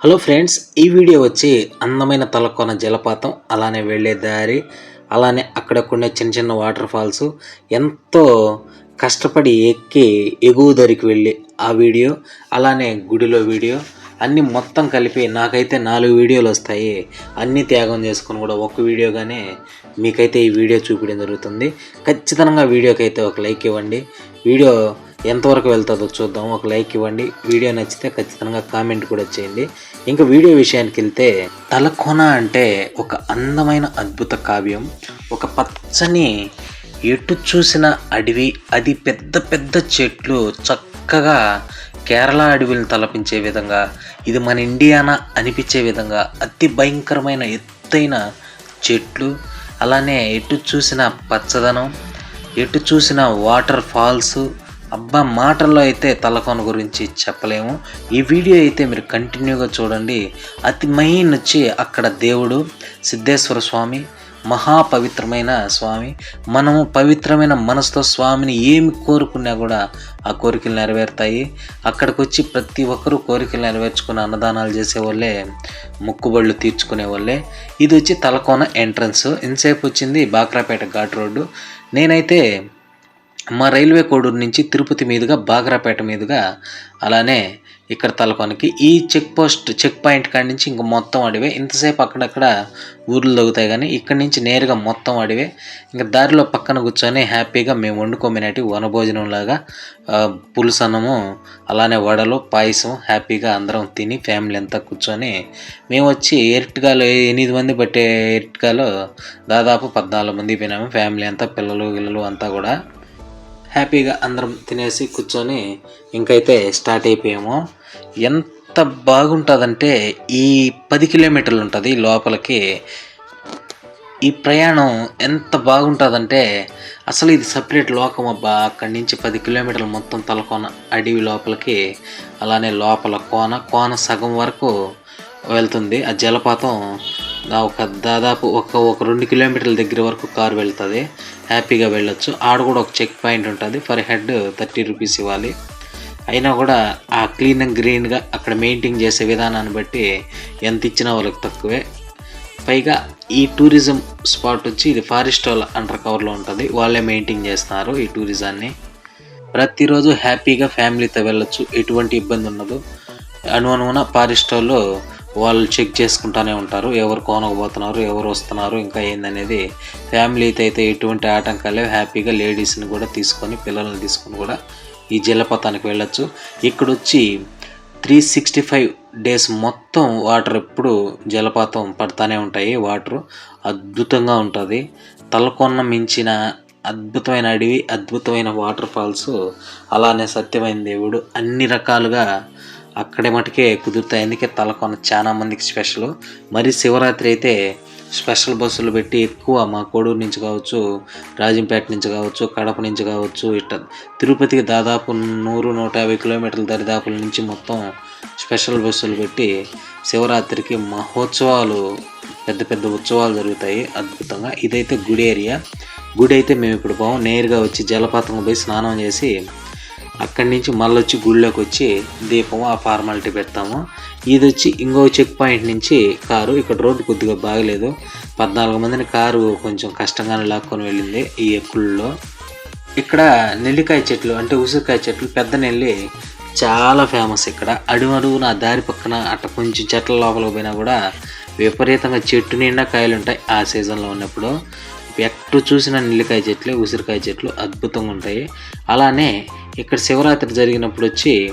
Hello friends ఈ video వచ్చి అందమైన తలకోన జలపాతం అలానే వెళ్ళే దారి అలానే అక్కడక్కడ చిన్న చిన్న వాటర్ ఫాల్స్ ఎంతో కష్టపడి ఎక్కి ఎగువ దరికి వెళ్ళి ఆ వీడియో అలానే గుడిలో వీడియో అన్నీ మొత్తం కలిపి నాకైతే నాలుగు వీడియోలు వస్తాయి. అన్నీ త్యాగం చేసుకొని కూడా ఒక వీడియోగానే మీకైతే ఈ వీడియో చూపించడం జరుగుతుంది. ఖచ్చితంగా వీడియోకి అయితే ఒక లైక్ ఇవ్వండి. వీడియో ఎంతవరకు వెళ్తుందో చూద్దాం. ఒక లైక్ ఇవ్వండి. వీడియో నచ్చితే ఖచ్చితంగా కామెంట్ కూడా చేయండి. ఇంకా వీడియో విషయానికి వెళ్తే తలకోన అంటే ఒక అందమైన అద్భుత కావ్యం. ఒక పచ్చని ఎటు చూసిన అడవి అది పెద్ద పెద్ద చెట్లు చక్కగా కేరళ అడవిని తలపించే విధంగా ఇది మన ఇండియానా అనిపించే విధంగా అతి భయంకరమైన ఎత్తైన చెట్లు అలానే ఎటు చూసిన పచ్చదనం ఎటు చూసిన వాటర్ ఫాల్స్ అబ్బా మాటల్లో అయితే తలకోన గురించి చెప్పలేము. ఈ వీడియో అయితే మీరు కంటిన్యూగా చూడండి. అతి మెయిన్ వచ్చి అక్కడ దేవుడు సిద్ధేశ్వర స్వామి మహాపవిత్రమైన స్వామి మనము పవిత్రమైన మనసుతో స్వామిని ఏమి కోరుకున్నా కూడా ఆ కోరికలు నెరవేరుతాయి. అక్కడికి వచ్చి ప్రతి ఒక్కరూ కోరికలు నెరవేర్చుకుని అన్నదానాలు చేసే వాళ్ళే మొక్కుబళ్ళు తీర్చుకునే వాళ్ళే ఇది వచ్చి తలకోన ఎంట్రన్స్. ఇంతసేపు వచ్చింది బాక్రాపేట ఘాట్ రోడ్డు. నేనైతే మా రైల్వే కోడూరు నుంచి తిరుపతి మీదుగా బాగ్రాపేట మీదుగా అలానే ఇక్కడ తలకొనకి ఈ చెక్ పోస్ట్ చెక్ పాయింట్ కాడి నుంచి ఇంక మొత్తం అడివే. ఇంతసేపు అక్కడక్కడ ఊర్లు తగ్గుతాయి కానీ ఇక్కడి నుంచి నేరుగా మొత్తం అడివే. ఇంకా దారిలో పక్కన కూర్చొని హ్యాపీగా మేము వండుకోమినట్టు వనభోజనంలాగా పులుసు అన్నము అలానే వడలు పాయసం హ్యాపీగా అందరం తిని ఫ్యామిలీ అంతా కూర్చొని మేము వచ్చి ఎరిట్గాలు ఎనిమిది మంది పట్టే ఎర్టిగాలో దాదాపు పద్నాలుగు మంది పోయినాము. ఫ్యామిలీ అంతా పిల్లలు గిల్లలు అంతా కూడా. హ్యాపీగా అందరం తినేసి కూర్చొని ఇంకైతే స్టార్ట్ అయిపోయాము. ఎంత బాగుంటుందంటే ఈ పది కిలోమీటర్లు ఉంటుంది లోపలికి. ఈ ప్రయాణం ఎంత బాగుంటుందంటే అసలు ఇది సపరేట్ లోకం అబ్బా. అక్కడి నుంచి పది కిలోమీటర్లు మొత్తం తలకోన అడవి లోపలికి అలానే లోపల కోన కోన సగం వరకు వెళ్తుంది. ఆ జలపాతం ఒక దాదాపు ఒక ఒక రెండు కిలోమీటర్ల దగ్గర వరకు కారు వెళ్తుంది. హ్యాపీగా వెళ్ళొచ్చు. ఆడ కూడా ఒక చెక్ పాయింట్ ఉంటుంది. ఫర్ హెడ్ థర్టీ రూపీస్ ఇవ్వాలి. అయినా కూడా ఆ క్లీన్ అండ్ గ్రీన్గా అక్కడ మెయింటైన్ చేసే విధానాన్ని బట్టి ఎంత ఇచ్చినా వాళ్ళకి తక్కువే. పైగా ఈ టూరిజం స్పాట్ వచ్చి ఇది ఫారెస్ట్ వాళ్ళ అండర్ కవర్లో ఉంటుంది. వాళ్ళే మెయింటైన్ చేస్తున్నారు ఈ టూరిజాన్ని. ప్రతిరోజు హ్యాపీగా ఫ్యామిలీతో వెళ్ళొచ్చు. ఎటువంటి ఇబ్బంది ఉండదు. అనువనువున ఫారెస్ట్ వాళ్ళు వాళ్ళు చెక్ చేసుకుంటూనే ఉంటారు. ఎవరు కోనకపోతున్నారు ఎవరు వస్తున్నారు ఇంకా ఏందనేది ఫ్యామిలీతో అయితే ఎటువంటి ఆటంకాలే హ్యాపీగా లేడీస్ని కూడా తీసుకొని పిల్లల్ని తీసుకొని కూడా ఈ జలపాతానికి వెళ్ళొచ్చు. ఇక్కడ వచ్చి త్రీ సిక్స్టీ ఫైవ్ డేస్ మొత్తం వాటర్ ఎప్పుడు జలపాతం పడుతూనే ఉంటాయి. వాటర్ అద్భుతంగా ఉంటుంది. తలకొన్న మించిన అద్భుతమైన అడవి అద్భుతమైన వాటర్ ఫాల్స్ అలానే సత్యమైన దేవుడు అన్ని రకాలుగా అక్కడే మటుకే కుదురుతాయి. అందుకే తలకొన చాలా మందికి స్పెషల్. మరి శివరాత్రి అయితే స్పెషల్ బస్సులు పెట్టి ఎక్కువ మా కోడూరు నుంచి కావచ్చు రాజంపేట నుంచి కావచ్చు కడప నుంచి కావచ్చు ఇట్ట తిరుపతికి దాదాపు నూరు నూట యాభై కిలోమీటర్ల దరిదాపుల నుంచి మొత్తం స్పెషల్ బస్సులు పెట్టి శివరాత్రికి మహోత్సవాలు పెద్ద పెద్ద ఉత్సవాలు జరుగుతాయి. అద్భుతంగా. ఇదైతే గుడి ఏరియా గుడి అయితే మేము ఇప్పుడు పోము. నేరుగా వచ్చి జలపాతం పోయి స్నానం చేసి అక్కడి నుంచి మళ్ళీ వచ్చి గుళ్ళోకి వచ్చి దీపం ఆ ఫార్మాలిటీ పెడతాము. ఇది వచ్చి ఇంకో చెక్ పాయింట్ నుంచి కారు ఇక్కడ రోడ్డు కొద్దిగా బాగలేదు. పద్నాలుగు మందిని కారు కొంచెం కష్టంగానే లాక్కొని వెళ్ళింది ఈ ఎక్కుల్లో. ఇక్కడ నెల్లికాయ చెట్లు అంటే ఉసిరికాయ చెట్లు పెద్ద నెల్లి చాలా ఫేమస్ ఇక్కడ. అడుగు నా దారి పక్కన అట్ట కొంచెం చెట్ల లోపలికి పోయినా కూడా విపరీతంగా చెట్టు నిండా కాయలు ఉంటాయి ఆ సీజన్లో ఉన్నప్పుడు. ఎక్కడ చూసిన నెల్లికాయ చెట్లు ఉసిరికాయ చెట్లు అద్భుతంగా ఉంటాయి. అలానే ఇక్కడ శివరాత్రి జరిగినప్పుడు వచ్చి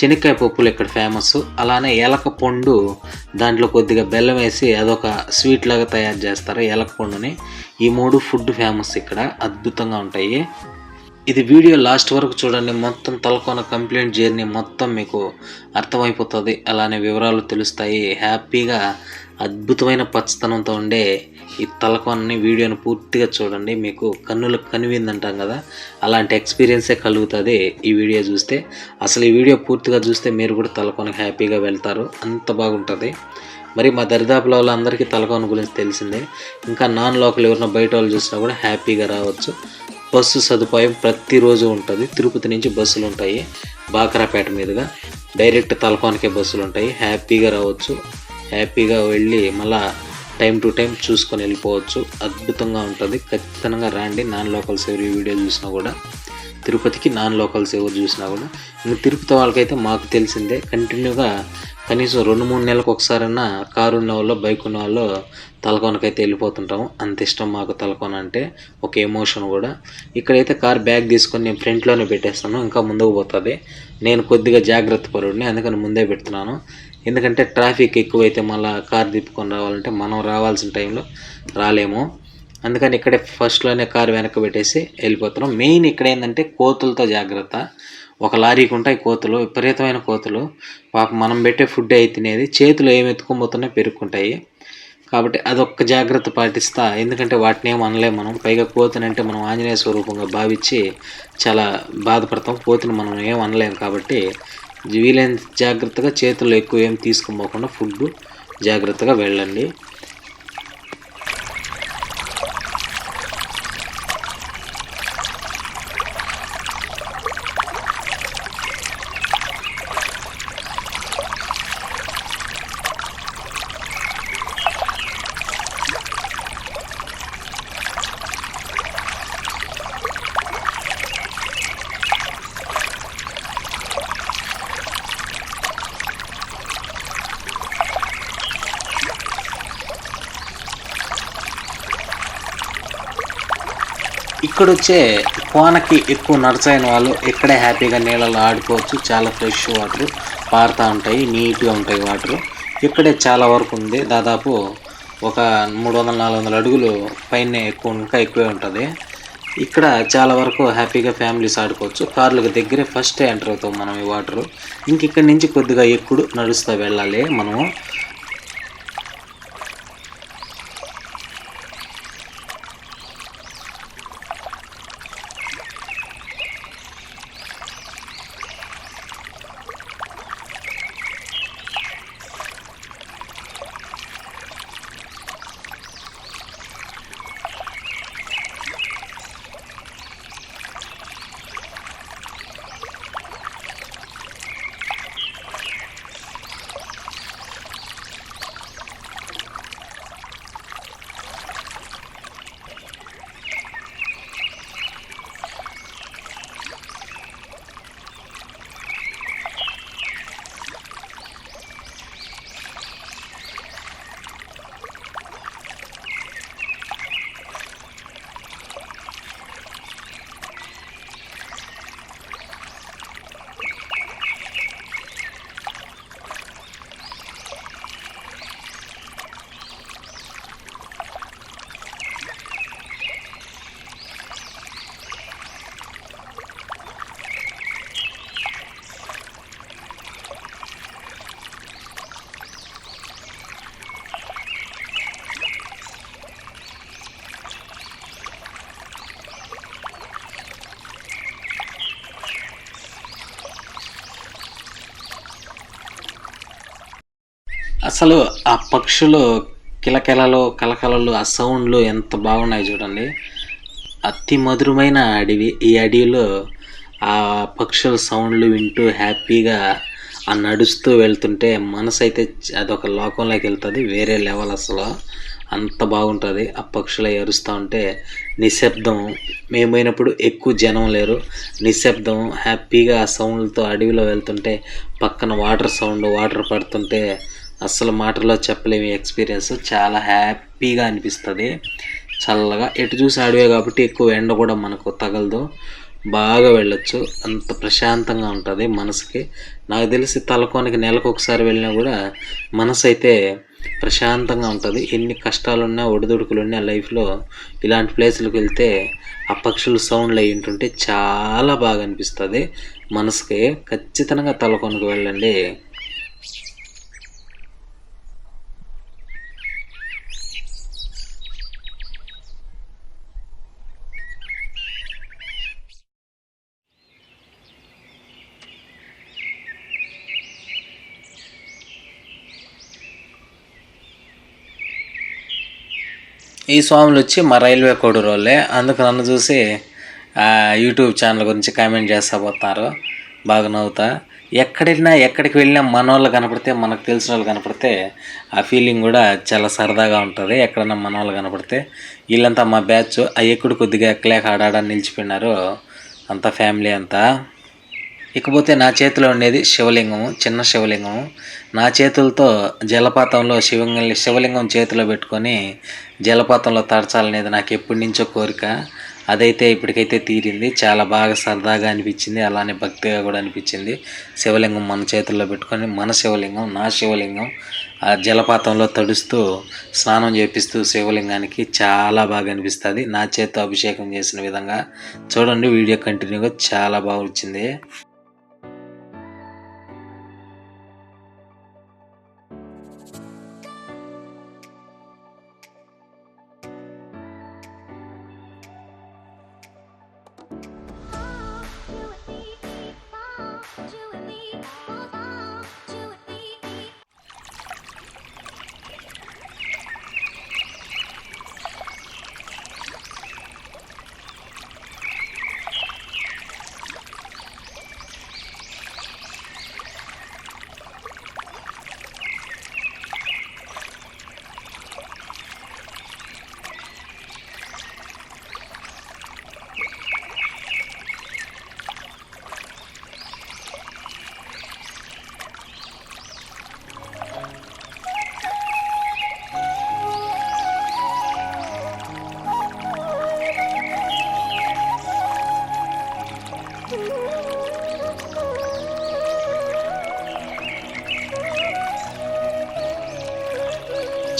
శనక్కాయ పప్పులు ఇక్కడ ఫేమస్ అలానే ఎలక పండు దాంట్లో కొద్దిగా బెల్లం వేసి అదొక స్వీట్ లాగా తయారు చేస్తారు ఎలక పండుని. ఈ మూడు ఫుడ్ ఫేమస్ ఇక్కడ అద్భుతంగా ఉంటాయి. ఇది వీడియో లాస్ట్ వరకు చూడండి. మొత్తం తలకొన కంప్లైంట్ జర్నీ మొత్తం మీకు అర్థమైపోతుంది. అలానే వివరాలు తెలుస్తాయి. హ్యాపీగా అద్భుతమైన పచ్చతనంతో ఉండే ఈ తలకొన్ని వీడియోని పూర్తిగా చూడండి. మీకు కన్నులకు కనివిందంటాం కదా? అలాంటి ఎక్స్పీరియన్సే కలుగుతుంది ఈ వీడియో చూస్తే. అసలు ఈ వీడియో పూర్తిగా చూస్తే మీరు కూడా తలకొని హ్యాపీగా వెళ్తారు. అంత బాగుంటుంది. మరి మా దరిదాపుల వాళ్ళందరికీ తలకోన గురించి తెలిసిందే. ఇంకా నాన్ లోకల్ ఎవరైనా బయట వాళ్ళు చూసినా కూడా హ్యాపీగా రావచ్చు. బస్సు సదుపాయం ప్రతిరోజు ఉంటుంది. తిరుపతి నుంచి బస్సులు ఉంటాయి. బాకరాపేట మీదుగా డైరెక్ట్ తలకోనకే బస్సులు ఉంటాయి. హ్యాపీగా రావచ్చు. హ్యాపీగా వెళ్ళి మళ్ళా టైం టు టైం చూసుకొని వెళ్ళిపోవచ్చు. అద్భుతంగా ఉంటుంది. ఖచ్చితంగా రాండి. నాన్ లోకల్స్ ఎవరి వీడియో చూసినా కూడా తిరుపతికి నాన్ లోకల్స్ ఎవరు చూసినా కూడా. ఇంకా తిరుపతి వాళ్ళకైతే మాకు తెలిసిందే. కంటిన్యూగా కనీసం రెండు మూడు నెలలకు ఒకసారైనా కారు ఉన్న వాళ్ళు బైక్ ఉన్న వాళ్ళు తలకోనకైతే వెళ్ళిపోతుంటాము. అంత ఇష్టం మాకు తలకోన అంటే ఒక ఎమోషన్ కూడా. ఇక్కడైతే కార్ బ్యాగ్ తీసుకొని నేను ఫ్రంట్లోనే పెట్టేస్తాను. ఇంకా ముందుకు పోతుంది. నేను కొద్దిగా జాగ్రత్త పరుడిని అందుకని ముందే పెడుతున్నాను. ఎందుకంటే ట్రాఫిక్ ఎక్కువైతే మళ్ళీ కార్ తిప్పుకొని రావాలంటే మనం రావాల్సిన టైంలో రాలేము. అందుకని ఇక్కడే ఫస్ట్లోనే కారు వెనక పెట్టేసి వెళ్ళిపోతున్నాం. మెయిన్ ఇక్కడ ఏంటంటే కోతులతో జాగ్రత్త. ఒక లారీకి ఉంటాయి కోతులు విపరీతమైన కోతులు. పాప మనం పెట్టే ఫుడ్ అయి తినేది. చేతులు ఏమి ఎత్తుకోబోతున్నాయి పెరుక్కుంటాయి. కాబట్టి అదొక్క జాగ్రత్త పాటిస్తా. ఎందుకంటే వాటిని ఏం అనలేం మనం. పైగా కోతినంటే మనం ఆంజనేయ స్వరూపంగా భావించి చాలా బాధపడతాం. కోతిని మనం ఏం అనలేం కాబట్టి వీలైన జాగ్రత్తగా చేతుల్లో ఎక్కువ ఏం తీసుకోపోకుండా ఫుడ్ జాగ్రత్తగా వెళ్ళండి. ఇక్కడ వచ్చే కోనకి ఎక్కువ నడచైన వాళ్ళు ఇక్కడే హ్యాపీగా నీళ్ళలో ఆడుకోవచ్చు. చాలా ఫ్రెష్ వాటర్ పారుతూ ఉంటాయి నీట్గా ఉంటాయి వాటర్. ఇక్కడే చాలా వరకు ఉంది. దాదాపు ఒక మూడు వందల నాలుగు వందల అడుగులు పైన ఎక్కువ ఇంకా ఎక్కువే ఉంటుంది. ఇక్కడ చాలా వరకు హ్యాపీగా ఫ్యామిలీస్ ఆడుకోవచ్చు. కార్లకు దగ్గరే ఫస్ట్ ఎంటర్ అవుతాం మనం ఈ వాటర్. ఇంక ఇక్కడి నుంచి కొద్దిగా ఎక్కుడు నడుస్తూ వెళ్ళాలి మనము. అసలు ఆ పక్షులు కిలకిలలు కలకలలు ఆ సౌండ్లు ఎంత బాగున్నాయి చూడండి. అతి మధురమైన అడవి. ఈ అడవిలో ఆ పక్షుల సౌండ్లు వింటూ హ్యాపీగా ఆ నడుస్తూ వెళ్తుంటే మనసు అయితే అదొక లోకంలోకి వెళ్తుంది వేరే లెవెల్ అసలు. అంత బాగుంటుంది. ఆ పక్షులు ఏరుస్తూ ఉంటే నిశ్శబ్దం. మేము పోయినప్పుడు ఎక్కువ జనం లేరు. నిశ్శబ్దం. హ్యాపీగా ఆ సౌండ్లతో అడవిలో వెళ్తుంటే పక్కన వాటర్ సౌండ్ వాటర్ పడుతుంటే అస్సలు మాటల్లో చెప్పలేని ఎక్స్పీరియన్స్. చాలా హ్యాపీగా అనిపిస్తుంది. చల్లగా. ఎటు చూసి అడవే కాబట్టి ఎక్కువ ఎండ కూడా మనకు తగలదు. బాగా వెళ్ళొచ్చు. అంత ప్రశాంతంగా ఉంటుంది మనసుకి. నాకు తెలిసి తలకోనికి నెలకు ఒకసారి వెళ్ళినా కూడా మనసు అయితే ప్రశాంతంగా ఉంటుంది. ఎన్ని కష్టాలున్నా ఒడిదుడుకులున్నా లైఫ్లో ఇలాంటి ప్లేసులకు వెళ్తే ఆ పక్షుల సౌండ్లు అయి ఉంటుంటే చాలా బాగా అనిపిస్తుంది. మనసుకి ఖచ్చితంగా తలకోనకు వెళ్ళండి. ఈ స్వాములు వచ్చి మా రైల్వే కోడూరు వాళ్ళే అందుకు నన్ను చూసి యూట్యూబ్ ఛానల్ గురించి కామెంట్ చేస్తా పోతున్నారు. బాగా నవ్వుతా. ఎక్కడెళ్ళినా ఎక్కడికి వెళ్ళినా మన వాళ్ళు కనపడితే మనకు తెలిసిన వాళ్ళు కనపడితే ఆ ఫీలింగ్ కూడా చాలా సరదాగా ఉంటుంది. ఎక్కడన్నా మన వాళ్ళు కనపడితే వీళ్ళంతా మా బ్యాచ్ ఆ ఎక్కడు కొద్దిగా ఎక్కలేక ఆడాడ నిలిచిపోయినారు అంతా ఫ్యామిలీ అంతా. ఇకపోతే నా చేతిలో ఉండేది శివలింగము చిన్న శివలింగము. నా చేతులతో జలపాతంలో శివలింగం శివలింగం చేతిలో పెట్టుకొని జలపాతంలో తడచాలనేది నాకు ఎప్పటి నుంచో కోరిక. అదైతే ఇప్పటికైతే తీరింది. చాలా బాగా సరదాగా అనిపించింది. అలానే భక్తిగా కూడా అనిపించింది. శివలింగం మన చేతుల్లో పెట్టుకొని మన శివలింగం నా శివలింగం ఆ జలపాతంలో తడుస్తూ స్నానం చేపిస్తూ శివలింగానికి చాలా బాగా అనిపిస్తుంది. నా చేతితో అభిషేకం చేసిన విధంగా చూడండి వీడియో కంటిన్యూగా చాలా బాగా వచ్చింది.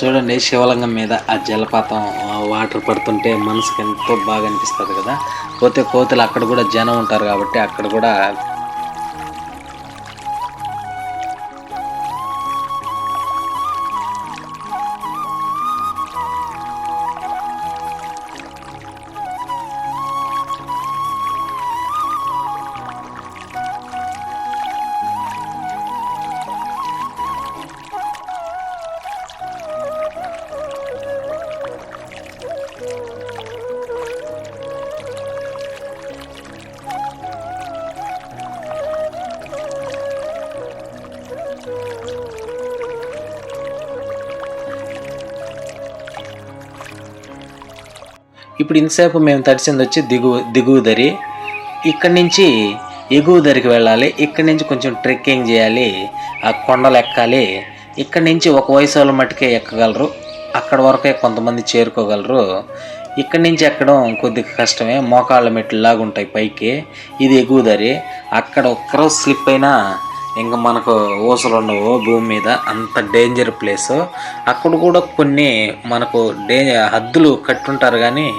చూడండి శివలింగం మీద ఆ జలపాతం వాటర్ పడుతుంటే మనసుకి ఎంతో బాగా అనిపిస్తుంది కదా. పోతే కోతులు అక్కడ కూడా జనం ఉంటారు కాబట్టి అక్కడ కూడా ఇప్పుడు ఇంతసేపు మేము తడిసింది వచ్చి దిగువ దిగువ దరి ఇక్కడి నుంచి ఎగువ దరికి వెళ్ళాలి. ఇక్కడి నుంచి కొంచెం ట్రెక్కింగ్ చేయాలి. ఆ కొండలు ఎక్కాలి. ఇక్కడి నుంచి ఒక వయసు వాళ్ళ మట్టుకే ఎక్కగలరు. అక్కడ వరకే కొంతమంది చేరుకోగలరు. ఇక్కడి నుంచి ఎక్కడం కొద్దిగా కష్టమే. మోకాళ్ళ మెట్లు లాగా ఉంటాయి పైకి. ఇది ఎగువ దరి అక్కడ ఒక్కరోజు స్లిప్ అయినా ఇంకా మనకు ఊసలు ఉండవు భూమి మీద. అంత డేంజర్ ప్లేస్ అక్కడ కూడా కొన్ని మనకు డే హద్దులు కట్టుంటారు కానీ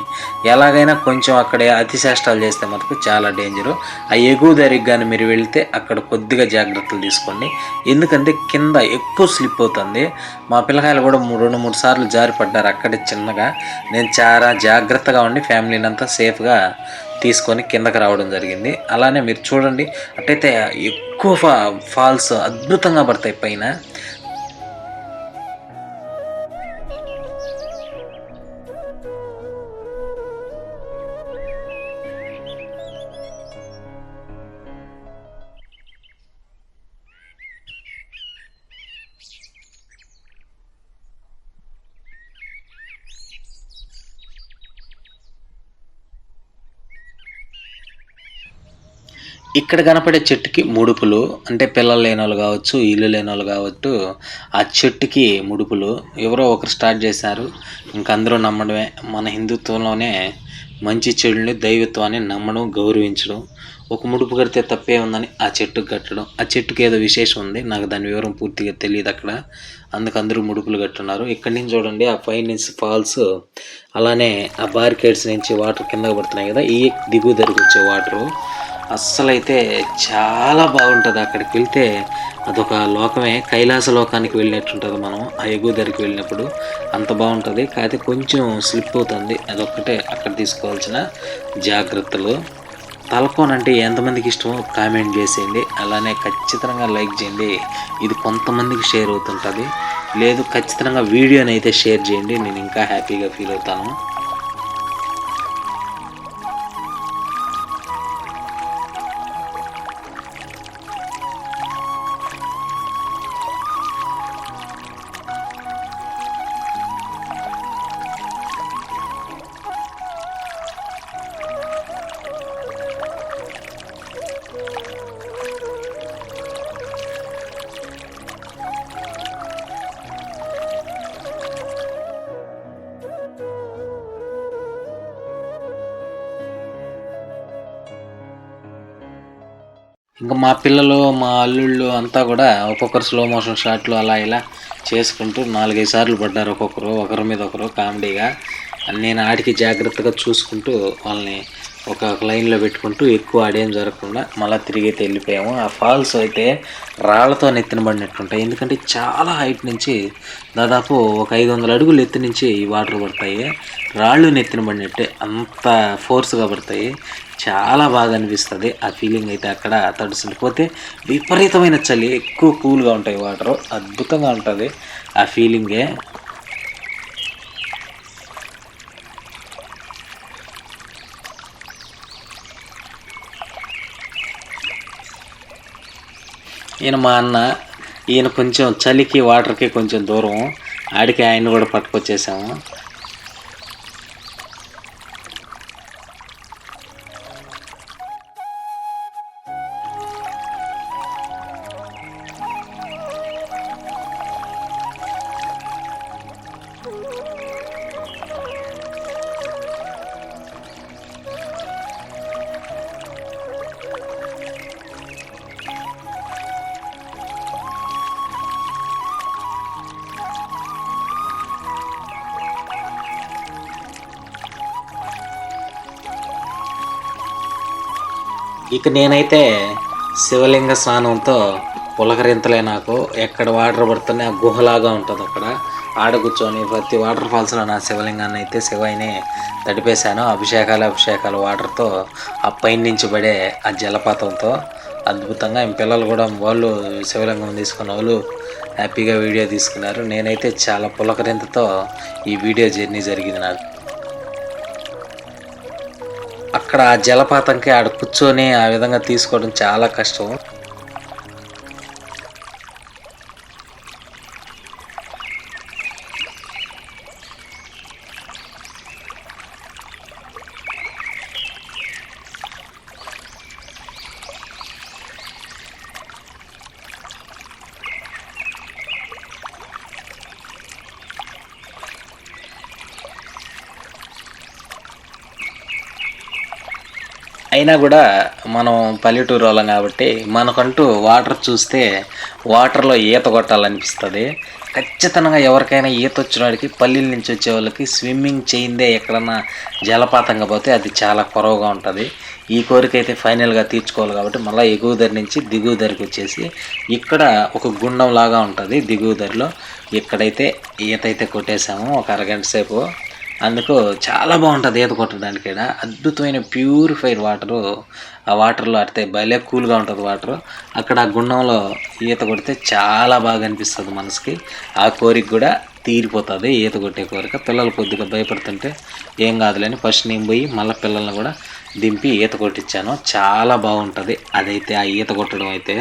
ఎలాగైనా కొంచెం అక్కడ అతిశేష్టాలు చేస్తే మనకు చాలా డేంజరు ఆ ఎగువ దారికి కానీ మీరు వెళ్తే అక్కడ కొద్దిగా జాగ్రత్తలు తీసుకోండి. ఎందుకంటే కింద ఎక్కువ స్లిప్ అవుతుంది. మా పిల్లకాయలు కూడా మూడు రెండు మూడు సార్లు జారి పడ్డారు అక్కడే చిన్నగా. నేను చాలా జాగ్రత్తగా ఉండి ఫ్యామిలీని అంతా సేఫ్గా తీసుకొని కిందకి రావడం జరిగింది. అలానే మీరు చూడండి. అట్టయితే ఎక్కువ ఫా ఫాల్స్ అద్భుతంగా పడతాయి పైన. ఇక్కడ కనపడే చెట్టుకి ముడుపులు అంటే పిల్లలు లేని వాళ్ళు కావచ్చు ఇల్లు లేని వాళ్ళు కావచ్చు ఆ చెట్టుకి ముడుపులు. ఎవరో ఒకరు స్టార్ట్ చేశారు. ఇంకందరూ నమ్మడమే. మన హిందుత్వంలోనే మంచి చెడుని దైవత్వాన్ని నమ్మడం గౌరవించడం ఒక ముడుపు కడితే తప్పే ఉందని ఆ చెట్టుకు కట్టడం. ఆ చెట్టుకి ఏదో విశేషం ఉంది. నాకు దాని వివరం పూర్తిగా తెలియదు అక్కడ. అందుకు అందరూ ముడుపులు కట్టున్నారు. ఇక్కడి నుంచి చూడండి ఆ పై నుంచి ఫాల్స్ అలానే ఆ బారికేడ్స్ నుంచి వాటర్ కిందకు పడుతున్నాయి కదా ఈ దిగువ దగ్గరికి వచ్చే వాటరు. అస్సలైతే చాలా బాగుంటుంది అక్కడికి వెళ్తే. అదొక లోకమే. కైలాస లోకానికి వెళ్ళినట్టుంటుంది మనం. ఆ ఎగువ దగ్గరికి వెళ్ళినప్పుడు అంత బాగుంటుంది. కాకపోతే కొంచెం స్లిప్ అవుతుంది. అదొక్కటే అక్కడ తీసుకోవాల్సిన జాగ్రత్తలు. తలకోన్ అంటే ఎంతమందికి ఇష్టమో కామెంట్ చేసేయండి. అలానే ఖచ్చితంగా లైక్ చేయండి. ఇది కొంతమందికి షేర్ అవుతుంటుంది. లేదు ఖచ్చితంగా వీడియోని అయితే షేర్ చేయండి. నేను ఇంకా హ్యాపీగా ఫీల్ అవుతాను. ఇంకా మా పిల్లలు మా అల్లుళ్ళు అంతా కూడా ఒక్కొక్కరు స్లో మోషన్ షాట్లు అలా ఇలా చేసుకుంటూ నాలుగైదు సార్లు పడ్డారు ఒక్కొక్కరు ఒకరి మీద ఒకరు కామెడీగా. నేను ఆడికి జాగ్రత్తగా చూసుకుంటూ వాళ్ళని ఒక లైన్లో పెట్టుకుంటూ ఎక్కువ ఆడేం జరగకుండా మళ్ళీ తిరిగి అయితే వెళ్ళిపోయాము. ఆ ఫాల్స్ అయితే రాళ్ళతో నెత్తినబడినట్టు ఉంటాయి. ఎందుకంటే చాలా హైట్ నుంచి దాదాపు ఒక ఐదు వందల అడుగులు ఎత్తు నుంచి ఈ వాటర్ పడతాయి. రాళ్ళు నెత్తినబడినట్టే అంత ఫోర్స్గా పడతాయి. చాలా బాగా అనిపిస్తుంది. ఆ ఫీలింగ్ అయితే అక్కడ తడుసుకుపోతే విపరీతమైన చలి ఎక్కువ కూల్గా ఉంటాయి వాటర్ అద్భుతంగా ఉంటుంది ఆ ఫీలింగే ఈయన మా అన్న ఈయన కొంచెం చలికి వాటర్కి కొంచెం దూరం. ఆడికి ఆయన కూడా పట్టుకొచ్చేసాము. ఇక నేనైతే శివలింగ స్నానంతో పులకరింతలే నాకు. ఎక్కడ వాటర్ పడుతున్నాయి ఆ గుహలాగా ఉంటుంది అక్కడ. ఆడ కూర్చొని ప్రతి వాటర్ ఫాల్స్లో నా శివలింగాన్ని అయితే శివయ్యని తడిపేశాను. అభిషేకాలు అభిషేకాలు వాటర్తో ఆ పైన నుంచి పడే ఆ జలపాతంతో అద్భుతంగా. పిల్లలు కూడా వాళ్ళు శివలింగం తీసుకున్న వాళ్ళు హ్యాపీగా వీడియో తీసుకున్నారు. నేనైతే చాలా పులకరింతతో ఈ వీడియో జర్నీ జరిగింది నాకు. అక్కడ ఆ జలపాతంకి ఆడ కూర్చొని ఆ విధంగా తీసుకోవడం చాలా కష్టం. అయినా కూడా మనం పల్లెటూరు వాళ్ళం కాబట్టి మనకంటూ వాటర్ చూస్తే వాటర్లో ఈత కొట్టాలనిపిస్తుంది. ఖచ్చితంగా ఎవరికైనా ఈత వచ్చిన వాడికి పల్లెల నుంచి వచ్చే వాళ్ళకి స్విమ్మింగ్ చేయిందే ఎక్కడన్నా జలపాతంగా పోతే అది చాలా కొరవగా ఉంటుంది. ఈ కోరిక అయితే ఫైనల్గా తీర్చుకోవాలి కాబట్టి మళ్ళీ ఎగువ ధర నుంచి దిగువ ధరకు వచ్చేసి ఇక్కడ ఒక గుండం లాగా ఉంటుంది దిగువ ధరలో ఇక్కడైతే ఈత అయితే కొట్టేసాము. ఒక అరగంట సేపు అందుకు చాలా బాగుంటుంది ఈత కొట్టడానికి ఇక్కడ అద్భుతమైన ప్యూరిఫైడ్ వాటరు. ఆ వాటర్లో ఆడితే భలే కూల్గా ఉంటుంది వాటర్. అక్కడ ఆ గుండంలో ఈత కొడితే చాలా బాగా అనిపిస్తుంది మనసుకి. ఆ కోరిక కూడా తీరిపోతుంది ఈత కొట్టే కోరిక. పిల్లలు కొద్దిగా భయపడుతుంటే ఏం కాదులేని ఫస్ట్ నేను పోయి మళ్ళీ పిల్లల్ని కూడా దింపి ఈత కొట్టించాను. చాలా బాగుంటుంది. అదైతే ఆ ఈత కొట్టడం అయితే.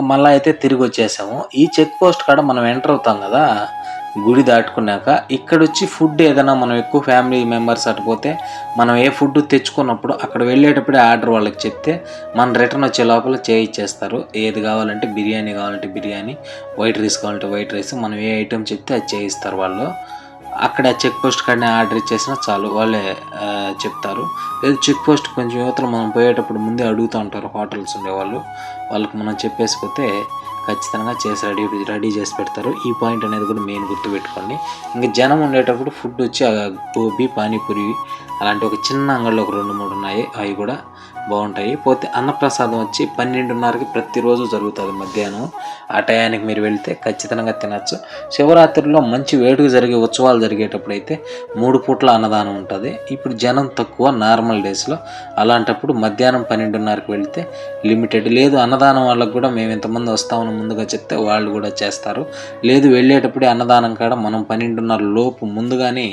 ఇంకా మళ్ళీ అయితే తిరిగి వచ్చేసాము. ఈ చెక్ పోస్ట్ కాడ మనం ఎంటర్ అవుతాం కదా గుడి దాటుకున్నాక ఇక్కడ వచ్చి ఫుడ్ ఏదైనా మనం ఎక్కువ ఫ్యామిలీ మెంబర్స్ అటుపోతే మనం ఏ ఫుడ్ తెచ్చుకున్నప్పుడు అక్కడ వెళ్ళేటప్పుడే ఆర్డర్ వాళ్ళకి చెప్తే మన రిటర్న్ వచ్చే లోపల చేయిచ్చేస్తారు. ఏది కావాలంటే బిర్యానీ కావాలంటే బిర్యానీ వైట్ రైస్ కావాలంటే వైట్ రైస్ మనం ఏ ఐటెం చెప్తే అది చేయిస్తారు వాళ్ళు. అక్కడ చెక్ పోస్ట్ కాడనే ఆర్డర్ ఇచ్చేసినా చాలు వాళ్ళే చెప్తారు. లేదు చెక్ పోస్ట్ కొంచెం యువతలు మనం పోయేటప్పుడు ముందే అడుగుతూ ఉంటారు హోటల్స్ ఉండేవాళ్ళు. వాళ్ళకి మనం చెప్పేసిపోతే ఖచ్చితంగా చేసి రెడీ రెడీ చేసి పెడతారు. ఈ పాయింట్ అనేది కూడా మెయిన్ గుర్తుపెట్టుకోండి. ఇంకా జనం ఉండేటప్పుడు ఫుడ్ వచ్చి గోబీ పానీపూరి అలాంటి ఒక చిన్న అంగడిలో ఒక రెండు మూడు ఉన్నాయి. అవి కూడా బాగుంటాయి. పోతే అన్నప్రసాదం వచ్చి పన్నెండున్నరకి ప్రతిరోజు జరుగుతుంది మధ్యాహ్నం. ఆ టయానికి మీరు వెళ్తే ఖచ్చితంగా తినచ్చు. శివరాత్రిలో మంచి వేడుక జరిగే ఉత్సవాలు జరిగేటప్పుడు అయితే మూడు పూట్ల అన్నదానం ఉంటుంది. ఇప్పుడు జనం తక్కువ నార్మల్ డేస్లో. అలాంటప్పుడు మధ్యాహ్నం పన్నెండున్నరకి వెళ్తే లిమిటెడ్. లేదు అన్నదానం వాళ్ళకు కూడా మేము ఇంతమంది వస్తామని ముందుగా చెప్తే వాళ్ళు కూడా చేస్తారు. లేదు వెళ్ళేటప్పుడే అన్నదానం కాడ మనం పన్నెండున్నర లోపు ముందుగానే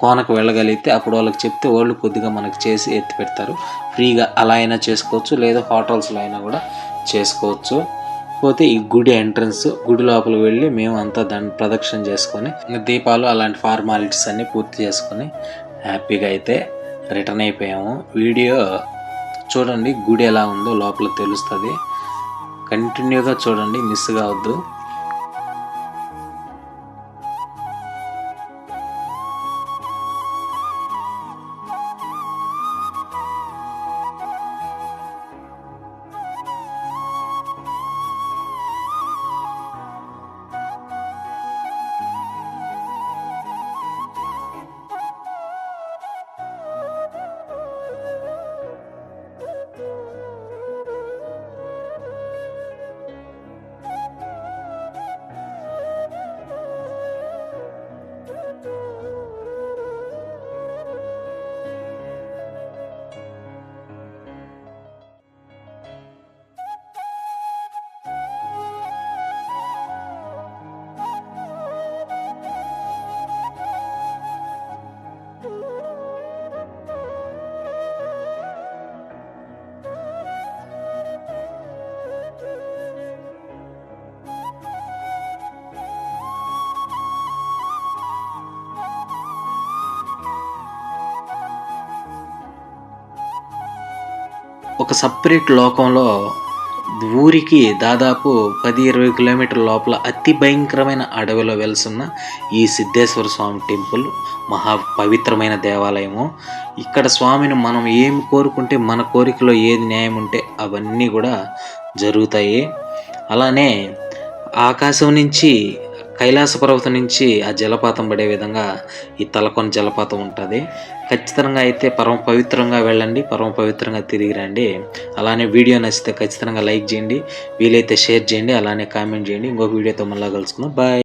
కోనకు వెళ్ళగలిగితే అప్పుడు వాళ్ళకి చెప్తే వాళ్ళు కొద్దిగా మనకు చేసి ఎత్తి పెడతారు. ఫ్రీగా అలా అయినా చేసుకోవచ్చు లేదా హోటల్స్లో అయినా కూడా చేసుకోవచ్చు. పోతే ఈ గుడి ఎంట్రన్స్ గుడి లోపలికి వెళ్ళి మేము అంతా దాన్ని ప్రదక్షిణ చేసుకొని దీపాలు అలాంటి ఫార్మాలిటీస్ అన్నీ పూర్తి చేసుకొని హ్యాపీగా అయితే రిటర్న్ అయిపోయాము. వీడియో చూడండి గుడి ఎలా ఉందో లోపల తెలుస్తుంది. కంటిన్యూగా చూడండి మిస్ కావద్దు ఒక సపరేట్ లోకంలో ఊరికి దాదాపు పది ఇరవై కిలోమీటర్ల లోపల అతి భయంకరమైన అడవిలో వెలుసున్న ఈ సిద్ధేశ్వర స్వామి టెంపుల్ మహా పవిత్రమైన దేవాలయము. ఇక్కడ స్వామిని మనం ఏమి కోరుకుంటే మన కోరికలో ఏది న్యాయం ఉంటే అవన్నీ కూడా జరుగుతాయి. అలానే ఆకాశం నుంచి కైలాస పర్వతం నుంచి ఆ జలపాతం పడే విధంగా ఈ తలకొన జలపాతం ఉంటుంది. ఖచ్చితంగా అయితే పరమ పవిత్రంగా వెళ్ళండి పరమ పవిత్రంగా తిరిగి రండి. అలానే వీడియో నచ్చితే ఖచ్చితంగా లైక్ చేయండి వీలైతే షేర్ చేయండి అలానే కామెంట్ చేయండి. ఇంకొక వీడియోతో మళ్ళీ కలుసుకుందాం. బాయ్.